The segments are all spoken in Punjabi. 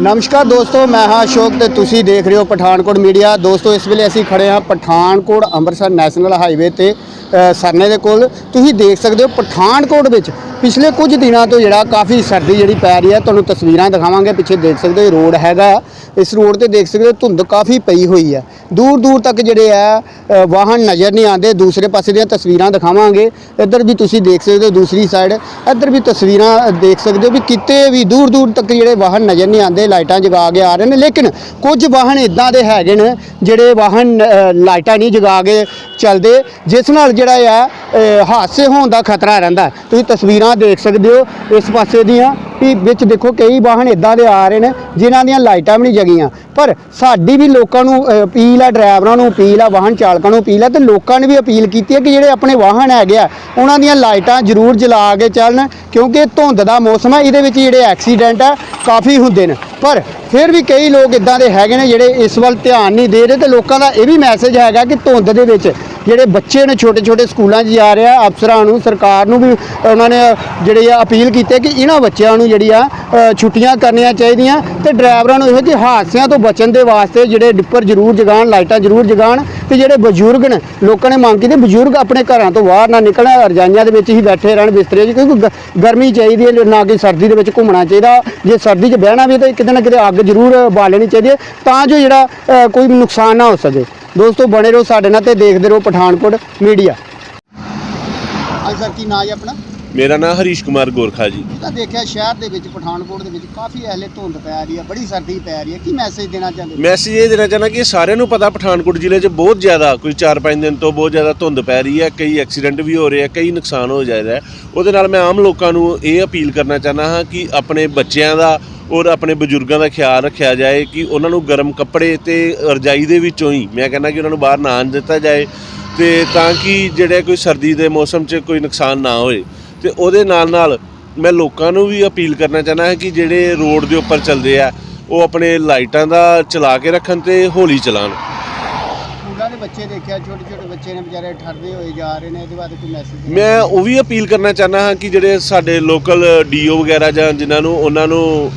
ਨਮਸਕਾਰ ਦੋਸਤੋ, ਮੈਂ ਹਾਂ ਅਸ਼ੋਕ ਤੇ ਤੁਸੀਂ ਦੇਖ ਰਹੇ ਹੋ ਪਠਾਨਕੋਟ ਮੀਡੀਆ। ਦੋਸਤੋ, ਇਸ ਵੇਲੇ ਅਸੀਂ ਖੜੇ ਹਾਂ ਪਠਾਨਕੋਟ ਅੰਮ੍ਰਿਤਸਰ ਨੈਸ਼ਨਲ ਹਾਈਵੇ ਤੇ ਸਰਨੇ ਦੇ ਕੋਲ। ਤੁਸੀਂ ਦੇਖ ਸਕਦੇ ਹੋ ਪਠਾਨਕੋਟ ਵਿੱਚ ਪਿਛਲੇ ਕੁਝ ਦਿਨਾਂ ਤੋਂ ਜਿਹੜਾ ਕਾਫੀ ਸਰਦੀ ਜਿਹੜੀ ਪੈ ਰਹੀ ਹੈ, ਤੁਹਾਨੂੰ ਤਸਵੀਰਾਂ ਦਿਖਾਵਾਂਗੇ। ਪਿੱਛੇ ਦੇਖ ਸਕਦੇ ਹੋ ਰੋਡ ਹੈਗਾ। ਇਸ ਰੋਡ ਤੇ ਦੇਖ ਸਕਦੇ ਹੋ ਧੁੰਦ ਕਾਫੀ ਪਈ ਹੋਈ ਹੈ। ਦੂਰ ਦੂਰ ਤੱਕ ਜਿਹੜੇ ਆ ਵਾਹਨ ਨਜ਼ਰ ਨਹੀਂ ਆਉਂਦੇ। ਦੂਸਰੇ ਪਾਸੇ ਦੀਆਂ ਤਸਵੀਰਾਂ ਦਿਖਾਵਾਂਗੇ। ਇੱਧਰ ਵੀ ਤੁਸੀਂ ਦੇਖ ਸਕਦੇ ਹੋ ਦੂਸਰੀ ਸਾਈਡ। ਇੱਧਰ ਵੀ ਤਸਵੀਰਾਂ ਦੇਖ ਸਕਦੇ ਹੋ ਵੀ ਕਿਤੇ ਵੀ ਦੂਰ ਦੂਰ ਤੱਕ ਜਿਹੜੇ ਵਾਹਨ ਨਜ਼ਰ ਨਹੀਂ ਆਉਂਦੇ। ਲਾਈਟਾਂ ਜਗਾ ਕੇ ਆ ਰਹੇ ਨੇ, ਲੇਕਿਨ ਕੁਝ ਵਾਹਨ ਇਦਾਂ ਦੇ ਹੈਗੇ ਨੇ ਜਿਹੜੇ ਵਾਹਨ ਲਾਈਟਾਂ ਨਹੀਂ ਜਗਾ ਕੇ ਚੱਲਦੇ, ਜਿਸ ਨਾਲ ਜਿਹੜਾ ਆ ਹਾਦਸੇ ਹੋਣ ਦਾ ਖਤਰਾ ਰਹਿੰਦਾ ਤੁਸੀਂ ਤਸਵੀਰਾਂ ਦੇਖ ਸਕਦੇ ਹੋ ਇਸ ਪਾਸੇ ਦੀਆਂ ਵੀ ਵਿੱਚ ਦੇਖੋ ਕਈ ਵਾਹਨ ਇਦਾਂ ਦੇ ਆ ਰਹੇ ਨੇ, ਜਿਨ੍ਹਾਂ ਦੀਆਂ ਲਾਈਟਾਂ ਵੀ ਨਹੀਂ ਜਗੀਆਂ। ਪਰ ਸਾਡੀ ਵੀ ਲੋਕਾਂ ਨੂੰ ਅਪੀਲ ਆ, ਡਰਾਈਵਰਾਂ ਨੂੰ ਅਪੀਲ ਆ, ਵਾਹਨ ਚਾਲਕਾਂ ਨੂੰ ਅਪੀਲ ਆ ਤੇ ਲੋਕਾਂ ਨੇ ਵੀ ਅਪੀਲ ਕੀਤੀ ਹੈ ਕਿ ਜਿਹੜੇ ਆਪਣੇ ਵਾਹਨ ਹੈਗੇ ਆ, ਉਹਨਾਂ ਦੀਆਂ ਲਾਈਟਾਂ ਜ਼ਰੂਰ ਜਲਾ ਕੇ ਚੱਲਣ, ਕਿਉਂਕਿ ਧੁੰਦ ਦਾ ਮੌਸਮ ਹੈ, ਇਹਦੇ ਵਿੱਚ ਜਿਹੜੇ ਐਕਸੀਡੈਂਟ ਆ, ਕਾਫੀ ਹੁੰਦੇ ਨੇ। ਪਰ ਫਿਰ ਵੀ ਕਈ ਲੋਕ ਇਦਾਂ ਦੇ ਹੈਗੇ ਨੇ ਜਿਹੜੇ ਇਸ ਵੱਲ ਧਿਆਨ ਨਹੀਂ ਦੇ ਰਹੇ ਤੇ ਲੋਕਾਂ ਦਾ ਇਹ ਵੀ ਮੈਸੇਜ ਹੈਗਾ ਕਿ ਧੁੰਦ ਦੇ ਵਿੱਚ ਜਿਹੜੇ ਬੱਚੇ ਨੇ ਛੋਟੇ ਛੋਟੇ ਸਕੂਲਾਂ 'ਚ ਜਾ ਰਿਹਾ ਅਫਸਰਾਂ ਨੂੰ, ਸਰਕਾਰ ਨੂੰ ਵੀ ਉਹਨਾਂ ਨੇ ਜਿਹੜੇ ਆ ਅਪੀਲ ਕੀਤੀ ਕਿ ਇਹਨਾਂ ਬੱਚਿਆਂ ਨੂੰ ਜਿਹੜੀ ਆ ਛੁੱਟੀਆਂ ਕਰਨੀਆਂ ਚਾਹੀਦੀਆਂ ਤੇ ਡਰਾਈਵਰਾਂ ਨੂੰ ਇਹੋ ਜਿਹੇ ਹਾਦਸਿਆਂ ਤੋਂ ਬਚਣ ਦੇ ਵਾਸਤੇ ਜਿਹੜੇ ਡਿੱਪਰ ਜ਼ਰੂਰ ਜਗਾਉਣ, ਲਾਈਟਾਂ ਜ਼ਰੂਰ ਜਗਾਉਣ ਤੇ ਜਿਹੜੇ ਬਜ਼ੁਰਗ ਨੇ, ਲੋਕਾਂ ਨੇ ਮੰਗ ਕੀਤੀ ਬਜ਼ੁਰਗ ਆਪਣੇ ਘਰਾਂ ਤੋਂ ਬਾਹਰ ਨਾ ਨਿਕਲਣ, ਰਜਾਈਆਂ ਦੇ ਵਿੱਚ ਹੀ ਬੈਠੇ ਰਹਿਣ ਬਿਸਤਰੇ 'ਚ ਕਿਉਂਕਿ ਗ- ਗਰਮੀ ਚਾਹੀਦੀ ਹੈ, ਨਾ ਕਿ ਸਰਦੀ ਦੇ ਵਿੱਚ ਘੁੰਮਣਾ ਚਾਹੀਦਾ, ਜੇ ਸਰਦੀ 'ਚ ਬਹਿਣਾ ਵੀ ਤਾਂ ਕਿਤੇ ਨਾ ਕਿਤੇ ਅੱਗ ਜ਼ਰੂਰ ਬਾਲਣੀ ਚਾਹੀਦੀ ਹੈ ਤਾਂ ਜੋ ਜਿਹੜਾ ਕੋਈ ਨੁਕਸਾਨ ਨਾ ਹੋ ਸਕੇ। ਦੋਸਤੋ ਬਣੇ ਰਹੋ ਸਾਡੇ ਨਾਲ ਤੇ ਦੇਖਦੇ ਰਹੋ ਪਠਾਨਕੋਟ ਮੀਡੀਆ। ਅੱਜ ਸਰ ਕੀ ਨਾਂ ਹੈ ਆਪਣਾ? ਮੇਰਾ ਨਾਮ ਹਰੀਸ਼ ਕੁਮਾਰ ਗੋਰਖਾ ਜੀ। ਤਾਂ ਦੇਖਿਆ ਸ਼ਹਿਰ ਦੇ ਵਿੱਚ ਪਠਾਨਕੋਟ ਦੇ ਵਿੱਚ ਕਾਫੀ ਐਲੇ ਧੁੰਦ ਪੈ ਰਹੀ ਹੈ ਬੜੀ ਸਰਦੀ ਪੈ ਰਹੀ ਹੈ। ਕੀ ਮੈਸੇਜ ਦੇਣਾ ਚਾਹੁੰਦੇ? ਮੈਸੇਜ ਇਹ ਦੇਣਾ ਚਾਹਨਾ ਕਿ ਸਾਰਿਆਂ ਨੂੰ ਪਤਾ ਪਠਾਨਕੋਟ ਜ਼ਿਲ੍ਹੇ 'ਚ ਬਹੁਤ ਜ਼ਿਆਦਾ ਕੋਈ 4-5 ਦਿਨ ਤੋਂ ਬਹੁਤ ਜ਼ਿਆਦਾ ਧੁੰਦ ਪੈ ਰਹੀ ਹੈ ਕਈ ਐਕਸੀਡੈਂਟ ਵੀ ਹੋ ਰਹੇ ਆ ਕਈ ਨੁਕਸਾਨ ਹੋ ਜਾ ਰਿਹਾ ਹੈ। ਉਹਦੇ ਨਾਲ ਮੈਂ ਆਮ ਲੋਕਾਂ ਨੂੰ ਇਹ ਅਪੀਲ ਕਰਨਾ ਚਾਹਨਾ ਹਾਂ ਕਿ ਆਪਣੇ ਬੱਚਿਆਂ ਦਾ ਔਰ ਆਪਣੇ ਬਜ਼ੁਰਗਾਂ ਦਾ ਖਿਆਲ ਰੱਖਿਆ ਜਾਏ ਕਿ ਉਹਨਾਂ ਨੂੰ ਗਰਮ ਕੱਪੜੇ ਤੇ ਰਜਾਈ ਦੇ ਵਿੱਚੋਂ ਹੀ ਮੈਂ ਕਹਿੰਦਾ ਕਿ ਉਹਨਾਂ ਨੂੰ ਬਾਹਰ ਨਾ ਆਉਣ ਦਿੱਤਾ ਜਾਏ ਤੇ ਤਾਂ ਕਿ ਜਿਹੜੇ ਕੋਈ ਸਰਦੀ ਦੇ ਮੌਸਮ 'ਚ ਕੋਈ ਨੁਕਸਾਨ ਨਾ ਹੋਏ ਤੇ ਉਹਦੇ ਨਾਲ ਨਾਲ ਮੈਂ ਲੋਕਾਂ ਨੂੰ ਵੀ ਅਪੀਲ ਕਰਨਾ ਚਾਹੁੰਦਾ ਹਾਂ ਕਿ ਜਿਹੜੇ ਰੋਡ ਦੇ ਉੱਪਰ ਚੱਲਦੇ ਆ ਉਹ ਆਪਣੇ ਲਾਈਟਾਂ ਦਾ ਚਲਾ ਕੇ ਰੱਖਣ ਤੇ ਹੌਲੀ ਚਲਾਉਣ। ਸਕੂਲਾਂ ਦੇ ਬੱਚੇ ਦੇਖਿਆ ਛੋਟੇ ਛੋਟੇ ਬੱਚੇ ਨੇ ਵਿਚਾਰੇ ਠਰਦੇ ਹੋਏ ਜਾ ਰਹੇ ਨੇ ਇਹਦੇ ਬਾਰੇ ਕੋਈ ਮੈਸੇਜ ਮੈਂ ਉਹ ਵੀ ਅਪੀਲ ਕਰਨਾ ਚਾਹੁੰਦਾ ਹਾਂ ਕਿ ਜਿਹੜੇ ਸਾਡੇ ਲੋਕਲ ਡੀਓ ਵਗੈਰਾ ਜਾਂ ਜਿਨ੍ਹਾਂ ਨੂੰ ਉਹਨਾਂ ਨੂੰ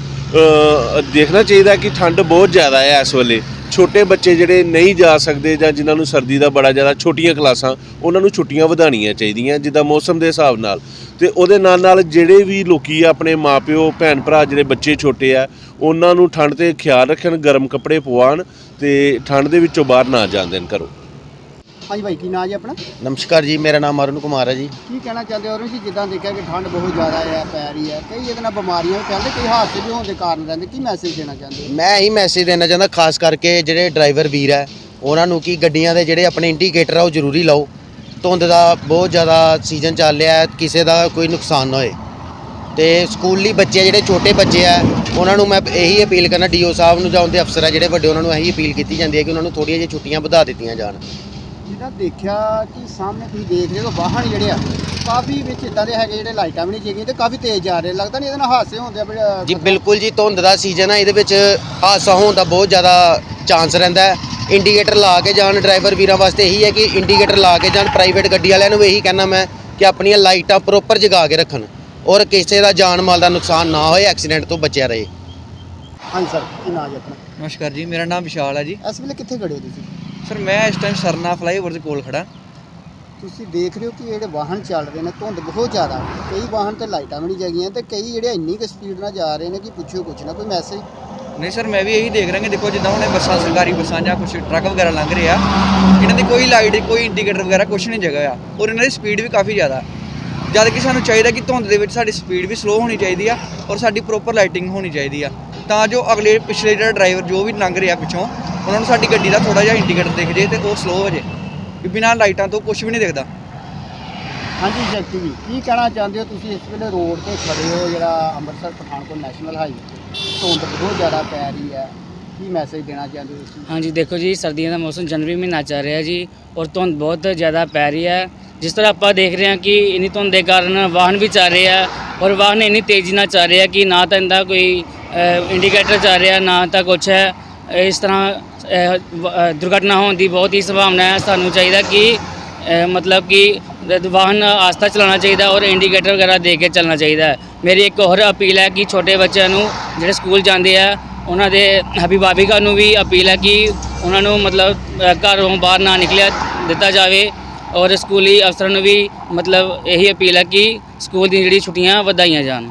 ਦੇਖਣਾ ਚਾਹੀਦਾ ਕਿ ਠੰਡ ਬਹੁਤ ਜ਼ਿਆਦਾ ਹੈ ਇਸ ਵੇਲੇ। ਛੋਟੇ ਬੱਚੇ ਜਿਹੜੇ ਨਹੀਂ ਜਾ ਸਕਦੇ ਜਾਂ ਜਿਨ੍ਹਾਂ ਨੂੰ ਸਰਦੀ ਦਾ ਬੜਾ ਜ਼ਿਆਦਾ ਛੋਟੀਆਂ ਕਲਾਸਾਂ, ਉਹਨਾਂ ਨੂੰ ਛੁੱਟੀਆਂ ਵਧਾਉਣੀਆਂ ਚਾਹੀਦੀਆਂ ਜਿੱਦਾਂ ਮੌਸਮ ਦੇ ਹਿਸਾਬ ਨਾਲ। ਤੇ ਉਹਦੇ ਨਾਲ ਨਾਲ ਜਿਹੜੇ ਵੀ ਲੋਕੀ ਆ, ਆਪਣੇ ਮਾਪਿਓ ਭੈਣ ਭਰਾ ਜਿਹੜੇ ਬੱਚੇ ਛੋਟੇ ਆ, ਉਹਨਾਂ ਨੂੰ ਠੰਡ ਤੇ ਖਿਆਲ ਰੱਖਣ, ਗਰਮ ਕੱਪੜੇ ਪਵਾਉਣ ਤੇ ਠੰਡ ਦੇ ਵਿੱਚੋਂ ਬਾਹਰ ਨਾ ਜਾਣ ਦੇਣ ਕਰੋ ਹਾਂਜੀ ਭਾਈ ਕੀ ਨਾਂ ਜੀ ਆਪਣਾ? ਨਮਸਕਾਰ ਜੀ ਮੇਰਾ ਨਾਮ ਅਰੁਣ ਕੁਮਾਰ ਹੈ ਜੀ। ਕੀ ਕਹਿਣਾ ਚਾਹੁੰਦੇ ਹੋ ਔਰ ਜੀ? ਜਿੱਦਾਂ ਦੇਖਿਆ ਕਿ ਠੰਡ ਬਹੁਤ ਜ਼ਿਆਦਾ ਹੈ ਪੈ ਰਹੀ ਹੈ ਕਈ ਇਹਦੇ ਨਾਲ ਬਿਮਾਰੀਆਂ ਵੀ ਫੈਲਦੇ ਕਈ ਹਾਦਸੇ ਵੀ ਹੋਣ ਦੇ ਕਾਰਨ ਰਹਿੰਦੇ। ਕੀ ਮੈਸੇਜ ਦੇਣਾ ਚਾਹੁੰਦੇ ਹੋ? ਮੈਂ ਇਹੀ ਮੈਸੇਜ ਦੇਣਾ ਚਾਹੁੰਦਾ ਖਾਸ ਕਰਕੇ ਜਿਹੜੇ ਡਰਾਈਵਰ ਵੀਰ ਹੈ ਉਹਨਾਂ ਨੂੰ ਕਿ ਗੱਡੀਆਂ ਦੇ ਜਿਹੜੇ ਆਪਣੇ ਇੰਡੀਕੇਟਰ ਆ ਉਹ ਜ਼ਰੂਰੀ ਲਾਓ। ਧੁੰਦ ਦਾ ਬਹੁਤ ਜ਼ਿਆਦਾ ਸੀਜ਼ਨ ਚੱਲ ਰਿਹਾ ਹੈ ਕਿਸੇ ਦਾ ਕੋਈ ਨੁਕਸਾਨ ਨਾ ਹੋਏ। ਤੇ ਸਕੂਲੀ ਬੱਚੇ ਜਿਹੜੇ ਛੋਟੇ ਬੱਚੇ ਆ ਉਹਨਾਂ ਨੂੰ ਮੈਂ ਇਹੀ ਅਪੀਲ ਕਰਨਾ ਡੀਓ ਸਾਹਿਬ ਨੂੰ ਜਾਂ ਉਹਦੇ ਅਫਸਰ ਆ ਜਿਹੜੇ ਵੱਡੇ ਉਹਨਾਂ ਨੂੰ ਇਹੀ ਅਪੀਲ ਕੀਤੀ ਜਾਂਦੀ ਹੈ ਕਿ ਉਹਨਾਂ ਨੂੰ ਥੋੜ੍ਹੀਆਂ ਜਿਹੀਆਂ ਛੁੱਟੀਆਂ ਵਧਾ ਦਿੱਤੀਆਂ ਜਾਣ। ਜਿੱਦਾਂ ਦੇਖਿਆ ਕਿ ਸਾਹਮਣੇ ਤੁਸੀਂ ਦੇਖ ਰਹੇ ਹੋ ਵਾਹਨ ਜਿਹੜੇ ਆ ਕਾਫੀ ਵਿੱਚ ਇਦਾਂ ਦੇ ਹੈਗੇ ਜਿਹੜੇ ਲਾਈਟਾਂ ਵੀ ਨਹੀਂ ਜਗੀਆਂ ਤੇ ਕਾਫੀ ਤੇਜ਼ ਜਾ ਰਹੇ ਲੱਗਦਾ ਨਹੀਂ ਇਹਦੇ ਨਾਲ ਹਾਦਸੇ ਹੁੰਦੇ ਆ ਜੀ ਬਿਲਕੁਲ ਜੀ ਧੁੰਦ ਦਾ ਸੀਜ਼ਨ ਹੈ ਇਹਦੇ ਵਿੱਚ ਹਾਦਸਾ ਹੋਣ ਦਾ ਬਹੁਤ ਜ਼ਿਆਦਾ ਚਾਂਸ ਰਹਿੰਦਾ ਹੈ। ਇੰਡੀਕੇਟਰ ਲਾ ਕੇ ਜਾਣ ਡਰਾਈਵਰ ਵੀਰਾਂ ਵਾਸਤੇ ਇਹੀ ਹੈ ਕਿ ਇੰਡੀਕੇਟਰ ਲਾ ਕੇ ਜਾਣ ਪ੍ਰਾਈਵੇਟ ਗੱਡੀ ਵਾਲਿਆਂ ਨੂੰ ਵੀ ਇਹੀ ਕਹਿਣਾ ਮੈਂ ਕਿ ਆਪਣੀਆਂ ਲਾਈਟਾਂ ਪ੍ਰੋਪਰ ਜਗਾ ਕੇ ਰੱਖਣ ਔਰ ਕਿਸੇ ਦਾ ਜਾਨ ਮਾਲ ਦਾ ਨੁਕਸਾਨ ਨਾ ਹੋਏ ਐਕਸੀਡੈਂਟ ਤੋਂ ਬਚਿਆ ਰਹੇ। ਹਾਂਜੀ ਸਰ ਕੀ ਨਾਂ ਜੀ ਆਪਣਾ? ਨਮਸਕਾਰ ਜੀ ਮੇਰਾ ਨਾਮ ਵਿਸ਼ਾਲ ਹੈ ਜੀ। ਇਸ ਵੇਲੇ ਕਿੱਥੇ ਖੜੇ ਹੋ ਤੁਸੀਂ? ਸਰ ਮੈਂ ਇਸ ਟਾਈਮ ਸਰਨਾ ਫਲਾਈਓਵਰ ਦੇ ਕੋਲ ਖੜਾ ਤੁਸੀਂ ਦੇਖ ਰਹੇ ਹੋ ਕਿ ਜਿਹੜੇ ਵਾਹਨ ਚੱਲ ਰਹੇ ਨੇ ਧੁੰਦ ਬਹੁਤ ਜ਼ਿਆਦਾ। ਕਈ ਵਾਹਨ ਤੇ ਲਾਈਟਾਂ ਵੀ ਨਹੀਂ ਜਗੀਆਂ ਤੇ ਕਈ ਜਿਹੜੇ ਇੰਨੀ ਕੁ ਸਪੀਡ ਨਾਲ ਜਾ ਰਹੇ ਨੇ ਕਿ ਪੁੱਛੋ ਕੁਛ ਨਾ ਕੋਈ ਮੈਸੇਜ ਨਹੀਂ ਸਰ ਮੈਂ ਵੀ ਇਹੀ ਦੇਖ ਰਿਹਾ ਕਿ ਦੇਖੋ ਜਿੱਦਾਂ ਹੁਣ ਇਹ ਬੱਸਾਂ ਸਰਕਾਰੀ ਬੱਸਾਂ ਜਾਂ ਕੁਝ ਟਰੱਕ ਵਗੈਰਾ ਲੰਘ ਰਹੇ ਆ ਇਹਨਾਂ ਦੀ ਕੋਈ ਲਾਈਟ ਕੋਈ ਇੰਡੀਕੇਟਰ ਵਗੈਰਾ ਕੁਝ ਨਹੀਂ ਜਗ੍ਹਾ ਆ ਔਰ ਇਹਨਾਂ ਦੀ ਸਪੀਡ ਵੀ ਕਾਫੀ ਜ਼ਿਆਦਾ। ਜਦ ਕਿ ਸਾਨੂੰ ਚਾਹੀਦਾ ਕਿ ਧੁੰਦ ਦੇ ਵਿੱਚ ਸਾਡੀ ਸਪੀਡ ਵੀ ਸਲੋ ਹੋਣੀ ਚਾਹੀਦੀ ਆ ਔਰ ਸਾਡੀ ਪ੍ਰੋਪਰ ਲਾਈਟਿੰਗ ਹੋਣੀ ਚਾਹੀਦੀ ਆ। ਤਾਂ ਜੋ ਅਗਲੇ ਪਿਛਲੇ ਜਿਹੜਾ ਡਰਾਈਵਰ ਜੋ ਵੀ ਲੰਘ ਰਿਹਾ ਪਿੱਛੋਂ ਉਹਨਾਂ ਨੂੰ ਸਾਡੀ ਗੱਡੀ ਦਾ ਥੋੜਾ ਜਿਹਾ ਇੰਡੀਕੇਟਰ ਦਿਖ ਜੇ ਤੇ ਉਹ ਸਲੋ ਹੋ ਜੇ ਕਿ ਬਿਨਾਂ ਲਾਈਟਾਂ ਤੋਂ ਕੁਝ ਵੀ ਨਹੀਂ ਦਿਖਦਾ। ਹਾਂਜੀ ਜਗਤੀ ਜੀ ਕੀ ਕਹਿਣਾ ਚਾਹੁੰਦੇ ਹੋ ਤੁਸੀਂ ਇਸ ਵੇਲੇ ਰੋਡ ਤੇ ਖੜੇ ਹੋ ਜਿਹੜਾ ਅੰਮ੍ਰਿਤਸਰ ਪਠਾਨਕੋਟ ਨੈਸ਼ਨਲ ਹਾਈਵੇ? ਧੁੰਦ ਬਹੁਤ ਜ਼ਿਆਦਾ ਪੈ ਰਹੀ ਹੈ ਕੀ ਮੈਸੇਜ ਦੇਣਾ ਚਾਹੁੰਦੇ ਹੋ ਤੁਸੀਂ? ਹਾਂਜੀ ਦੇਖੋ ਜੀ ਸਰਦੀਆਂ ਦਾ ਮੌਸਮ ਜਨਵਰੀ ਮਹੀਨਾ ਚੱਲ ਰਿਹਾ ਜੀ ਔਰ ਧੁੰਦ ਬਹੁਤ ਜ਼ਿਆਦਾ ਪੈ ਰਹੀ ਹੈ। ਜਿਸ ਤਰ੍ਹਾਂ ਆਪਾਂ ਦੇਖ ਰਹੇ ਹਾਂ ਕਿ ਇਨੀ ਧੁੰਦ ਦੇ ਕਾਰਨ ਵਾਹਨ ਵੀ ਚੱਲ ਰਹੇ ਆ ਔਰ ਵਾਹਨ ਇੰਨੀ ਤੇਜ਼ੀ ਨਾਲ ਚੱਲ ਰਹੇ ਆ ਕਿ ਨਾ ਤਾਂ ਇਹਦਾ ਕੋਈ ਇੰਡੀਕੇਟਰ ਚੱਲ ਰਿਹਾ ਨਾ ਤਾਂ ਕੁਛ ਹੈ। ਇਸ ਤਰ੍ਹਾਂ ਦੁਰਘਟਨਾ ਹੋਣ ਦੀ ਬਹੁਤ ਹੀ ਸੰਭਾਵਨਾ ਹੈ। ਸਾਨੂੰ ਚਾਹੀਦਾ ਕਿ ਮਤਲਬ ਕਿ ਵਾਹਨ ਆਸਤਾ ਚਲਾਉਣਾ ਚਾਹੀਦਾ ਔਰ ਇੰਡੀਕੇਟਰ ਵਗੈਰਾ ਦੇ ਕੇ ਚੱਲਣਾ ਚਾਹੀਦਾ ਮੇਰੀ ਇੱਕ ਹੋਰ ਅਪੀਲ ਹੈ ਕਿ ਛੋਟੇ ਬੱਚਿਆਂ ਨੂੰ, ਜਿਹੜੇ ਸਕੂਲ ਜਾਂਦੇ ਆ, ਉਹਨਾਂ ਦੇ ਅਭਿਭਾਵਿਕਾ ਨੂੰ ਵੀ ਅਪੀਲ ਹੈ ਕਿ ਉਹਨਾਂ ਨੂੰ ਮਤਲਬ ਘਰੋਂ ਬਾਹਰ ਨਾ ਨਿਕਲਿਆ ਦਿੱਤਾ ਜਾਵੇ ਔਰ ਸਕੂਲੀ ਅਫਸਰਾਂ ਨੂੰ ਵੀ ਮਤਲਬ ਇਹੀ ਅਪੀਲ ਹੈ ਕਿ ਸਕੂਲ ਦੀ ਜਿਹੜੀ ਛੁੱਟੀਆਂ, ਵਧਾਈਆਂ ਜਾਣ।